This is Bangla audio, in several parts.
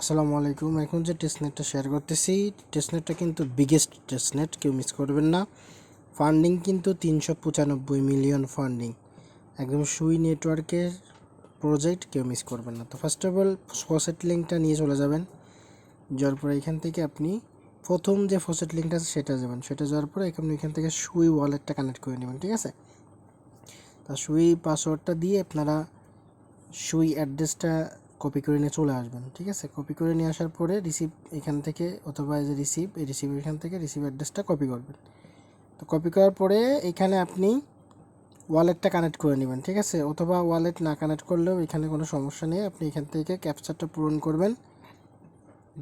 আসসালামু আলাইকুম। এখন যে টেস্টনেটটা শেয়ার করতেছি টেস্টনেটটা কিন্তু বিগেস্ট টেস্টনেট কেউ মিস করবেন না। ফান্ডিং কিন্তু তিনশো পঁচানব্বই মিলিয়ন ফান্ডিং একদম সুই নেটওয়ার্কের প্রজেক্ট কেউ মিস করবেন না। তো ফার্স্ট অফ অল ফসেট লিঙ্কটা নিয়ে চলে যাবেন। যাওয়ার পরে এখান থেকে আপনি প্রথম যে ফসেট লিঙ্কটা আছে, সেটা যাবেন। সেটা যাওয়ার পরে এখানে এখান থেকে সুই ওয়ালেটটা কানেক্ট করে নেবেন, ঠিক আছে? তা সুই পাসওয়ার্ডটা দিয়ে আপনারা সুই অ্যাড্রেসটা কপি করে নিয়ে চলে আসবেন, ঠিক আছে? কপি করে নিয়ে আসার পরে রিসিভ এখান থেকে অথবা যে রিসিভ এই রিসিভ এখান থেকে রিসিভ অ্যাড্রেসটা কপি করবেন। তো কপি করার পরে এখানে আপনি ওয়ালেটটা কানেক্ট করে নেবেন, ঠিক আছে? অথবা ওয়ালেট না কানেক্ট করলেও এখানে কোনো সমস্যা নেই, আপনি এখান থেকে ক্যাপচারটা পূরণ করবেন।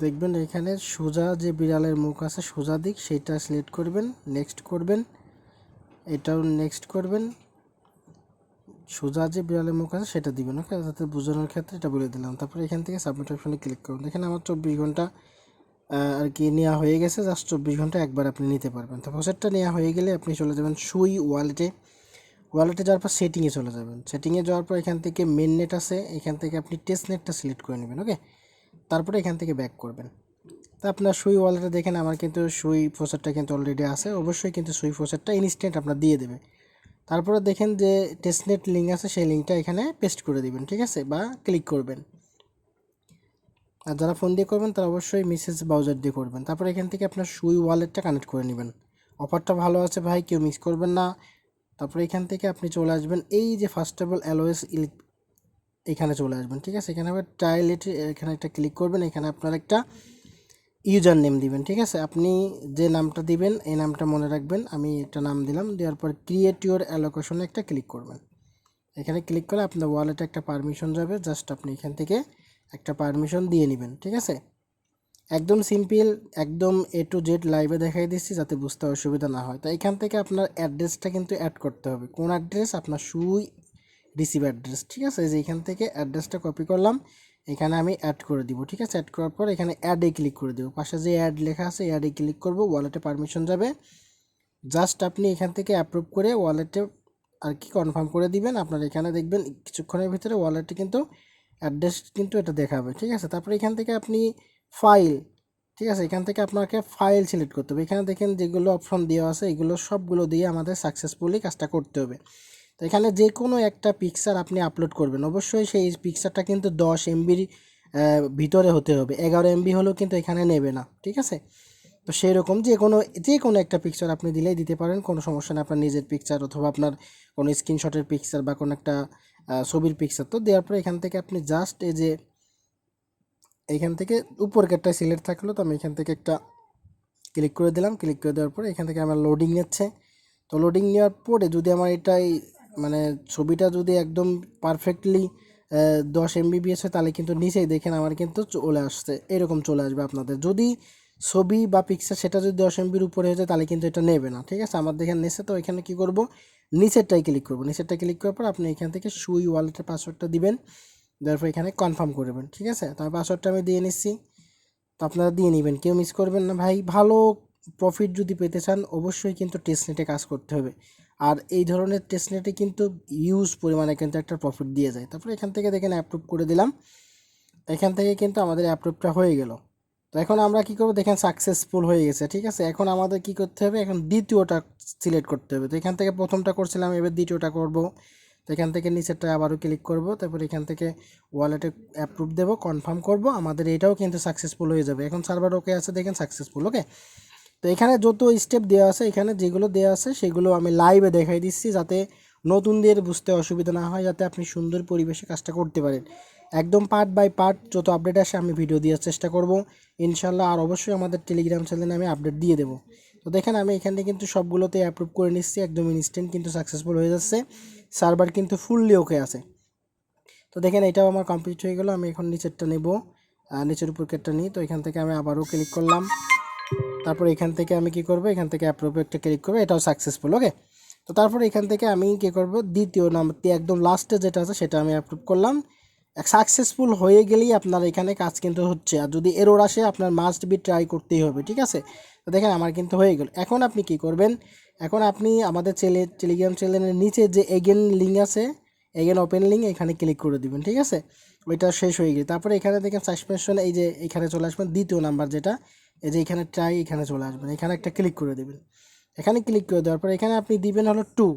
দেখবেন এখানে সোজা যে বিড়ালের মুখ আছে, সোজা দিক সেইটা সিলেক্ট করবেন নেক্সট করবেন, এটাও নেক্সট করবেন। সোজা যে বিড়ালের মুখ আছে সেটা দিবেন, ওকে? যাতে বোঝানোর ক্ষেত্রে এটা বলে দিলাম। তারপরে এখান থেকে সাবমিট অপশনে ক্লিক করুন। দেখেন আমার চব্বিশ ঘণ্টা আর কি নেওয়া হয়ে গেছে। জাস্ট চব্বিশ ঘণ্টা একবার আপনি নিতে পারবেন। তো প্রসেসটা নেওয়া হয়ে গেলে আপনি চলে যাবেন সুই ওয়ালেটে ওয়ালেটে যাওয়ার পর সেটিংয়ে চলে যাবেন। সেটিংয়ে যাওয়ার পর এখান থেকে মেন নেট আছে। এখান থেকে আপনি টেস্ট নেটটা সিলেক্ট করে নেবেন, ওকে? তারপরে এখান থেকে ব্যাক করবেন। তা আপনার সুই ওয়ালেটে দেখেন, আমার কিন্তু সুই প্রসেসটা কিন্তু অলরেডি আছে। অবশ্যই কিন্তু সুই প্রসেসটা ইনস্ট্যান্ট আপনার দিয়ে দেবে। তারপরে দেখেন যে টেস্টনেট লিঙ্ক আছে, সেই লিঙ্কটা এখানে পেস্ট করে দিবেন, ঠিক আছে? বা ক্লিক করবেন। আর যারা ফোন দিয়ে করবেন, তারা অবশ্যই মেসেজ ব্রাউজার দিয়ে করবেন। তারপর এখান থেকে আপনার সুই ওয়ালেটটা কানেক্ট করে নেবেন। অফারটা ভালো আছে ভাই, কেউ মিস করবেন না। তারপরে এখান থেকে আপনি চলে আসবেন, এই যে ফার্স্ট অফ অল অ্যালোয়েস এখানে চলে আসবেন, ঠিক আছে? এখানে আবার টাইলেট এখানে একটা ক্লিক করবেন, এখানে আপনার একটা ইউজার নেম দিবেন, ঠিক আছে? আপনি যে নামটা দিবেন, এই নামটা মনে রাখবেন। আমি একটা নাম দিলাম, দেওয়ার পর ক্রিয়েট ইউর অ্যালোকেশনে একটা ক্লিক করবেন। এখানে ক্লিক করে আপনার ওয়ালেটে একটা পারমিশন যাবে জাস্ট আপনি এখান থেকে একটা পারমিশন দিয়ে নেবেন, ঠিক আছে? একদম সিম্পল একদম এ টু জেড লাইভে দেখাই দিচ্ছি, যাতে বুঝতে অসুবিধা না হয়। তো এখান থেকে আপনার অ্যাড্রেসটা কিন্তু অ্যাড করতে হবে। কোন অ্যাড্রেস আপনার সুই রিসিভ অ্যাড্রেস ঠিক আছে? যে এখান থেকে অ্যাড্রেসটা কপি করলাম। এখানে আমি অ্যাড করে দিব, ঠিক আছে? অ্যাড করার পর এখানে অ্যাডে ক্লিক করে দেবো। পাশে যে অ্যাড লেখা আছে অ্যাডে ক্লিক করব ওয়ালেটে পারমিশন যাবে। জাস্ট আপনি এখান থেকে অ্যাপ্রুভ করে ওয়ালেটে আর কি কনফার্ম করে দিবেন। আপনার এখানে দেখবেন কিছুক্ষণের ভিতরে ওয়ালেটে কিন্তু অ্যাড্রেস কিন্তু এটা দেখাবে, ঠিক আছে? তারপরে এখান থেকে আপনি ফাইল ঠিক আছে? এখান থেকে আপনাকে ফাইল সিলেক্ট করতে হবে। এখানে দেখেন যেগুলো অপশন দেওয়া আছে, এগুলো সবগুলো দিয়ে আমাদের সাকসেসফুলি কাজটা করতে হবে। তো এখানে যে কোনো একটা পিকচার আপনি আপলোড করবেন। অবশ্যই সেই পিকচারটা কিন্তু দশ এমবির ভিতরে হতে হবে। এগারো এমবি হলেও কিন্তু এখানে নেবে না, ঠিক আছে? তো সেই রকম যে কোনো যে কোনো একটা পিকচার আপনি দিলেই দিতে পারেন। কোনো সমস্যা নেই, আপনার নিজের পিকচার অথবা আপনার কোনো স্ক্রিনশটের পিকচার বা কোনো একটা ছবির পিকচার তো দেওয়ার পরে এখান থেকে আপনি জাস্ট এই যে, এখান থেকে উপরকে একটা সিলেক্ট থাকল, তো আমি এখান থেকে একটা ক্লিক করে দিলাম। ক্লিক করে দেওয়ার পরে এখান থেকে আমার লোডিং নিচ্ছে। তো লোডিং নেওয়ার পরে যদি আমার এটাই মানে ছবিটা যদি একদম পারফেক্টলি দশ এমবিবিএস হয়, তাহলে কিন্তু নিচেই দেখেন আমার কিন্তু চলে আসছে, এরকম চলে আসবে আপনাদের। যদি ছবি বা পিকচার সেটা যদি দশ এমবির উপরে হয়ে যায়, তাহলে কিন্তু এটা নেবে না, ঠিক আছে? আমার দেখেন নিচে তো এখানে কি করব? নিচেরটাই ক্লিক করব। নিচেরটা ক্লিক করার পর আপনি এখান থেকে সুই ওয়ালেটের পাসওয়ার্ডটা দিবেন দেওয়ার পর এখানে কনফার্ম করবেন ঠিক আছে? তো পাসওয়ার্ডটা আমি দিয়ে নিচ্ছি, তো আপনারা দিয়ে নেবেন, কেউ মিস করবেন না। ভাই, ভালো প্রফিট যদি পেতে চান, অবশ্যই কিন্তু টেস্টনেটে কাজ করতে হবে। আর এই ধরনের টেস্টনেটে কিন্তু ইউজ পরিমাণে কিন্তু একটা প্রফিট দিয়ে যায়। তারপরে এখান থেকে দেখেন অ্যাপ্রুভ করে দিলাম। এখান থেকে কিন্তু আমাদের অ্যাপ্রুভটা হয়ে গেল। তো এখন আমরা কি করব? দেখেন সাকসেসফুল হয়ে গেছে, ঠিক আছে? এখন আমাদের কি করতে হবে? এখন দ্বিতীয়টা সিলেক্ট করতে হবে। তো এখান থেকে প্রথমটা করছিলাম, এবার দ্বিতীয়টা করব। তো এখান থেকে নিচেরটা আবারও ক্লিক করব। তারপর এখান থেকে ওয়ালেটে অ্যাপ্রুভ দেবো কনফার্ম করব। আমাদের এটাও কিন্তু সাকসেসফুল হয়ে যাবে। এখন সার্ভার ওকে আছে, দেখেন সাকসেসফুল ওকে তো এখানে যত স্টেপ দেওয়া আছে, এখানে যেগুলো দেওয়া আছে, সেগুলো আমি লাইভে দেখাই দিচ্ছি যাতে নতুনদের বুঝতে অসুবিধা না হয়, যাতে আপনি সুন্দর পরিবেশে কাজটা করতে পারেন। একদম পার্ট বাই পার্ট যত আপডেট আসে, আমি ভিডিও দেওয়ার চেষ্টা করব। ইনশাল্লাহ আর অবশ্যই আমাদের টেলিগ্রাম চ্যানেলে আমি আপডেট দিয়ে দেবো। তো দেখেন, আমি এখানে কিন্তু সবগুলোতে অ্যাপ্রুভ করে নিচ্ছি, একদম ইনস্ট্যান্ট কিন্তু সাকসেসফুল হয়ে যাচ্ছে। সার্ভার কিন্তু ফুললি ওকে আছে। তো দেখেন, এটাও আমার কমপ্লিট হয়ে গেল, আমি এখন নিচেরটা নেব। নিচের উপর কেটটা নিই, তো এখান থেকে আমি আবারও ক্লিক করলাম। তারপর এখান থেকে আমি কি করব? এখান থেকে অ্যাপ্রুভে একটা ক্লিক করব। এটাও সাকসেসফুল ওকে তো তারপর এখান থেকে আমি কি করব? দ্বিতীয় নাম্বার একদম লাস্টে যেটা আছে, সেটা আমি অ্যাপ্রুভ করলাম। সাকসেসফুল হয়ে গেলেই আপনার এখানে কাজ কিন্তু হচ্ছে। আর যদি এরোর আসে, আপনার মাস্ট বি ট্রাই করতেই হবে, ঠিক আছে? তো দেখেন, আমার কিন্তু হয়ে গেল। এখন আপনি কি করবেন? এখন আপনি আমাদের ছেলে টেলিগ্রাম চ্যানেলের নিচে যে এগেন লিঙ্ক আছে এগেন ওপেন লিঙ্ক এখানে ক্লিক করে দিবেন, ঠিক আছে? ওইটা শেষ হয়ে গেছে। তারপরে এখানে দেখেন সাসপেনশন এই যে এখানে চলে আসবেন, দ্বিতীয় নাম্বার যেটা, এই যে এখানে ট্রাই এখানে চলে আসবেন। এখানে একটা ক্লিক করে দেবেন। এখানে ক্লিক করে দেওয়ার পর এখানে আপনি দিবেন হলো টু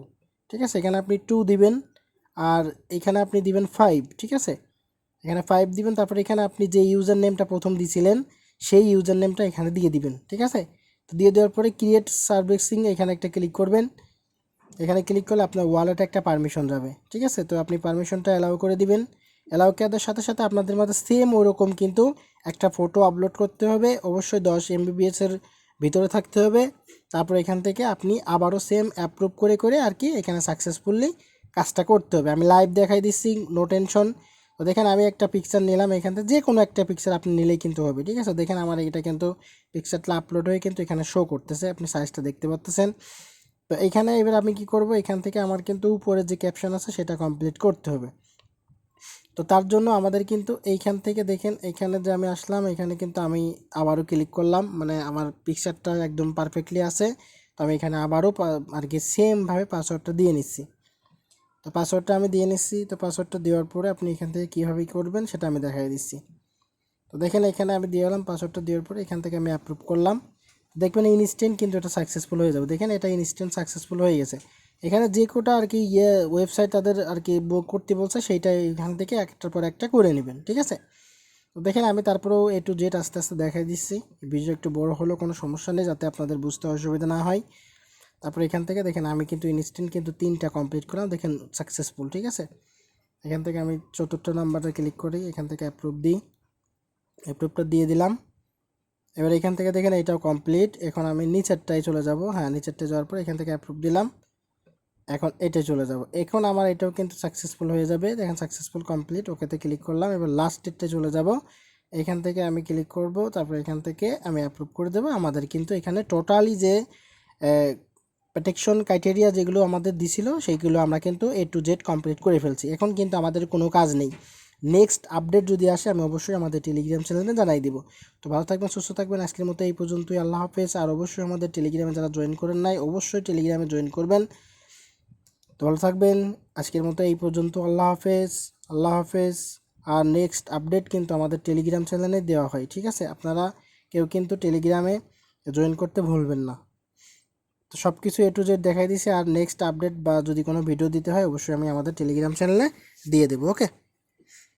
ঠিক আছে? এখানে আপনি টু দিবেন আর এখানে আপনি দিবেন ফাইভ ঠিক আছে? এখানে ফাইভ দিবেন, তারপরে এখানে আপনি যে ইউজার নেমটা প্রথম দিয়েছিলেন সেই ইউজার নেমটা এখানে দিয়ে দিবেন, ঠিক আছে? তো দিয়ে দেওয়ার পরে ক্রিয়েট সার্ভিসিং এখানে একটা ক্লিক করবেন। এখানে ক্লিক করলে আপনার ওয়ালেটে একটা পারমিশন যাবে, ঠিক আছে? তো আপনি পারমিশনটা অ্যালাউ করে দিবেন। অ্যালাউ করার সাথে সাথে আপনাদের মধ্যে সেম ওরকম কিন্তু একটা ফটো আপলোড করতে হবে। অবশ্যই দশ এমবিবিএসের ভিতরে থাকতে হবে। তারপর এখান থেকে আপনি আবারও সেম অ্যাপ্রুভ করে করে আর কি এখানে সাকসেসফুলি কাজটা করতে হবে। আমি লাইভ দেখাই দিচ্ছি নো টেনশন তো দেখেন আমি একটা পিকচার নিলাম এখান থেকে যে কোনো একটা পিকচার আপনি নিলেই কিন্তু হবে, ঠিক আছে? দেখেন আমার এটা কিন্তু পিকচারটা আপলোড হয়ে কিন্তু এখানে শো করতেছে, আপনি সাইজটা দেখতে পাচ্ছেন তো এখানে এবার আমি কি করব? এখান থেকে আমার কিন্তু উপরে যে ক্যাপশন আছে সেটা কমপ্লিট করতে হবে। তো তার জন্য আমাদের কিন্তু এইখান থেকে দেখেন, এখানে যে আমি আসলাম, এখানে কিন্তু আমি আবারও ক্লিক করলাম মানে আমার পিকচারটা একদম পারফেক্টলি আছে। তো আমি এখানে আবারও আর কি সেমভাবে পাসওয়ার্ডটা দিয়ে নিচ্ছি। তো পাসওয়ার্ডটা আমি দিয়ে নিচ্ছি, তো পাসওয়ার্ডটা দেওয়ার পরে আপনি এখান থেকে কীভাবে করবেন সেটা আমি দেখাই দিচ্ছি। তো দেখেন এখানে আমি দিয়ে গেলাম পাসওয়ার্ডটা দেওয়ার পরে এখান থেকে আমি অ্যাপ্রুভ করলাম। দেখবেন ইনস্ট্যান্ট কিন্তু এটা সাকসেসফুল হয়ে যাবে। দেখেন এটা ইনস্ট্যান্ট সাকসেসফুল হয়ে গেছে। এখানে যে কোটা আর কি ইয়ে ওয়েবসাইট তাদের আর কি বুক করতে বলছে, সেইটা এখান থেকে একটার পর একটা করে নেবেন, ঠিক আছে? তো দেখেন আমি তারপরেও এ টু জেড আস্তে আস্তে দেখাই দিচ্ছি। ভিডিও একটু বড় হলেও কোনো সমস্যা নেই, যাতে আপনাদের বুঝতে অসুবিধা না হয়। তারপর এখান থেকে দেখেন আমি কিন্তু ইনস্ট্যান্ট কিন্তু তিনটা কমপ্লিট করলাম, দেখেন সাকসেসফুল ঠিক আছে? এখান থেকে আমি চতুর্থ নাম্বারটা ক্লিক করি এখান থেকে অ্যাপ্রুভ দিই। অ্যাপ্রুভটা দিয়ে দিলাম। এবার এখান থেকে দেখেন এটাও কমপ্লিট এখন আমি নিচেরটায় চলে যাব। হ্যাঁ নিচেরটায় যাওয়ার পর এখান থেকে অ্যাপ্রুভ দিলাম। এখন এটা চলে যাব। এখন আমার এটাও কিন্তু সাকসেসফুল হয়ে যাবে। দেখেন সাকসেসফুল কমপ্লিট ওকেতে ক্লিক করলাম। এবার লাস্টেরটা চলে যাব। এখান থেকে আমি ক্লিক করব, তারপর এখান থেকে আমি অ্যাপ্রুভ করে দেবো। আমাদের কিন্তু এখানে টোটালি যে প্রোটেকশন ক্রাইটেরিয়া যেগুলো আমাদের দিছিল, সেইগুলো আমরা কিন্তু এ টু জেড কমপ্লিট করে ফেলছি। এখন কিন্তু আমাদের কোনো কাজ নেই। নেক্সট আপডেট যদি আসে, আমি অবশ্যই আমাদের টেলিগ্রাম চ্যানেলে জানাই দিব। তো ভালো থাকবেন, সুস্থ থাকবেন। আজকের মতো এই পর্যন্তই। আল্লাহ হাফেজ। আর অবশ্যই আমাদের টেলিগ্রামে যারা জয়েন করেন নাই, অবশ্যই টেলিগ্রামে জয়েন করবেন। তো ভালো থাকবেন। আজকের মতো এই পর্যন্ত। আল্লাহ হাফেজ আল্লাহ হাফেজ। আর নেক্সট আপডেট কিন্তু আমাদের টেলিগ্রাম চ্যানেলে দেওয়া হয়, ঠিক আছে? আপনারা কেউ কিন্তু টেলিগ্রামে জয়েন করতে ভুলবেন না। তো সব কিছু এ টু জেড দেখাই দিছি। আর নেক্সট আপডেট বা যদি কোনো ভিডিও দিতে হয়, অবশ্যই আমি আমাদের টেলিগ্রাম চ্যানেলে দিয়ে দেবো ওকে